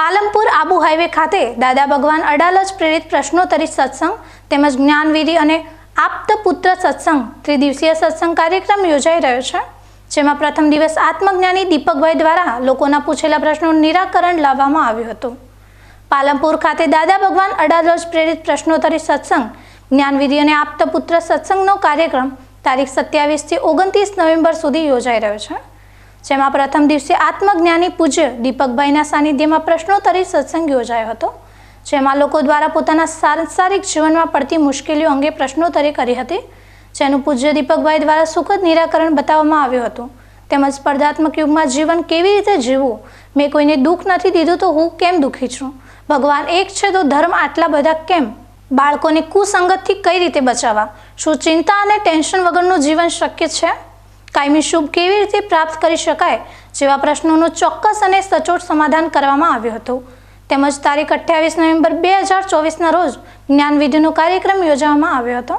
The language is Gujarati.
પાલમપુર આબુ હાઈવે ખાતે દાદા ભગવાન અડાલજ પ્રેરિત પ્રશ્નોત્તરી સત્સંગ તેમજ જ્ઞાનવિધિ અને આપ્તપુત્ર સત્સંગ ત્રિદિવસીય સત્સંગ કાર્યક્રમ યોજાઈ રહ્યો છે, જેમાં પ્રથમ દિવસ આત્મજ્ઞાની દીપકભાઈ દ્વારા લોકોના પૂછેલા પ્રશ્નોનું નિરાકરણ લાવવામાં આવ્યું હતું. પાલમપુર ખાતે દાદા ભગવાન અડાલજ પ્રેરિત પ્રશ્નોત્તરી સત્સંગ જ્ઞાનવિધિ અને આપ્તપુત્ર સત્સંગનો કાર્યક્રમ તારીખ સત્યાવીસથી ઓગણત્રીસ નવેમ્બર સુધી યોજાઈ રહ્યો છે. જેમાં પ્રથમ દિવસે આત્મજ્ઞાની પૂજ્ય દીપકભાઈના સાનિધ્યમાં પ્રશ્નોત્તરી સત્સંગ યોજાયો હતો, જેમાં લોકો દ્વારા પોતાના સાંસારિક જીવનમાં પડતી મુશ્કેલીઓ અંગે પ્રશ્નોત્તરી કરી હતી, જેનું પૂજ્ય દીપકભાઈ દ્વારા સુખદ નિરાકરણ બતાવવામાં આવ્યું હતું. તેમજ સ્પર્ધાત્મક યુગમાં જીવન કેવી રીતે જીવવું, મેં કોઈને દુઃખ નથી દીધું તો હું કેમ દુઃખી છું? ભગવાન એક છે તો ધર્મ આટલા બધા કેમ? બાળકોને કુસંગતથી કઈ રીતે બચાવવા? શું ચિંતા અને ટેન્શન વગરનું જીવન શક્ય છે? કાયમી શુભ કેવી રીતે પ્રાપ્ત કરી શકાય જેવા પ્રશ્નોનું ચોક્કસ અને સચોટ સમાધાન કરવામાં આવ્યું હતું. તેમજ તારીખ અઠ્યાવીસ નવેમ્બર બે હજાર ચોવીસના રોજ જ્ઞાનવિધિનો કાર્યક્રમ યોજવામાં આવ્યો હતો.